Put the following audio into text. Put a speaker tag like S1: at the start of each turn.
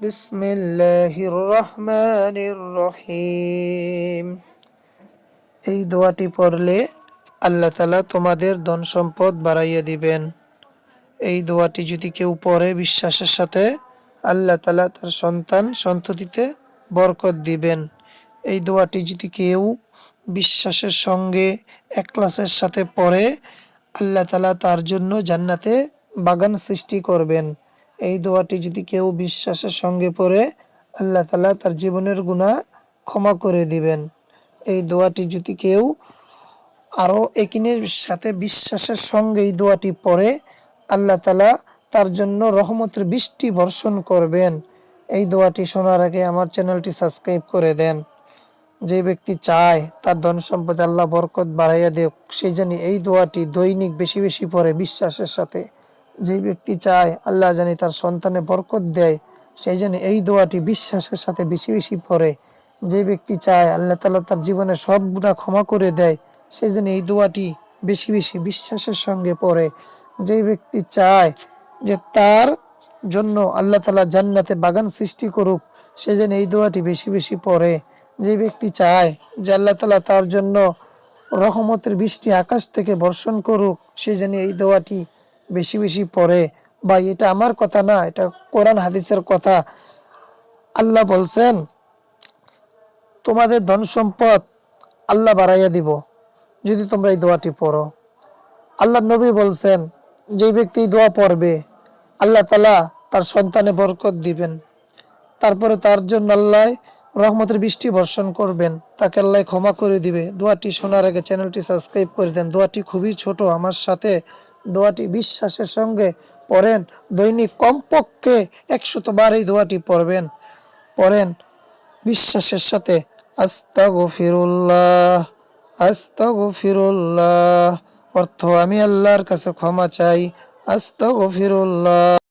S1: بسم الله الرحمن الرحيم এই দোয়াটি পড়লে আল্লাহ তালা তোমাদের ধন সম্পদ বাড়াইয়া দিবেন এই দোয়াটি যদি কেউ পড়ে বিশ্বাসের সাথে আল্লাহ তালা তার সন্তান সন্ততিতে বরকত দিবেন এই দোয়াটি যদি কেউ বিশ্বাসের সঙ্গে একলাসের সাথে পড়ে আল্লাহ তালা তার জন্য জান্নাতে বাগান সৃষ্টি করবেন এই দোয়াটি যদি কেউ বিশ্বাসের সঙ্গে পড়ে, আল্লাহ তালা তার জীবনের গুণা ক্ষমা করে দিবেন। এই দোয়াটি যদি কেউ আরও একিনের সাথে বিশ্বাসের সঙ্গে এই দোয়াটি পড়ে, আল্লাহ তালা তার জন্য রহমতের বৃষ্টি বর্ষণ করবেন। এই দোয়াটি শোনার আগে আমার চ্যানেলটি সাবস্ক্রাইব করে দেন। যে ব্যক্তি চায়, তার ধন সম্পদ আল্লাহ বরকত বাড়াইয়া দেখ সেই জানি এই দোয়াটি দৈনিক বেশি বেশি পড়ে বিশ্বাসের সাথে। যে ব্যক্তি চায়, আল্লাহ জানি তার সন্তানে বরকত দেয়, সেই জন্য এই দোয়াটি বিশ্বাসের সাথে বেশি বেশি পড়ে। যে ব্যক্তি চায়, আল্লাহ তালা তার জীবনে সব গুণা ক্ষমা করে দেয়, সেই জন্য এই দোয়াটি বেশি বেশি বিশ্বাসের সঙ্গে পড়ে। যে ব্যক্তি চায় যে তার জন্য আল্লাহ তালা জান্নাতে বাগান সৃষ্টি করুক, সেই জন্য এই দোয়াটি বেশি বেশি পড়ে। যে ব্যক্তি চায় যে আল্লাহ তালা তার জন্য রহমতের বৃষ্টি আকাশ থেকে বর্ষণ করুক সে যেন এই দোয়াটি বেশি বেশি পড়ে। বা এটা আমার কথা না, এটা কোরআন হাদিসের কথা। আল্লাহ বলছেন, তোমাদের ধন সম্পদ আল্লাহ বাড়াইয়া দিব, যদি তোমরা এই দোয়াটি পড়ো। আল্লাহ নবী বলছেন যে ব্যক্তি দোয়া পড়বে, আল্লাহ তালা তার সন্তানে বরকত দিবেন। তারপরে তার জন্য আল্লাহ রহমতের বৃষ্টি বর্ষণ করবেন। তাকে আল্লাহ ক্ষমা করে দিবে। দোয়াটি শোনার আগে চ্যানেলটি সাবস্ক্রাইব করে দেন। দোয়াটি খুবই ছোট, আমার সাথে দোয়াটি বিশ্বাসের সঙ্গে পড়েন। দৈনিক কমপক্ষে একশত বার এই দোয়াটি পড়বেন। পড়েন বিশ্বাসের সাথে আস্তা গফিরুল্লাহ আস্তা গফিরুল্লাহ অর্থ আমি আল্লাহর কাছে ক্ষমা চাই আস্তা গফিরুল্লাহ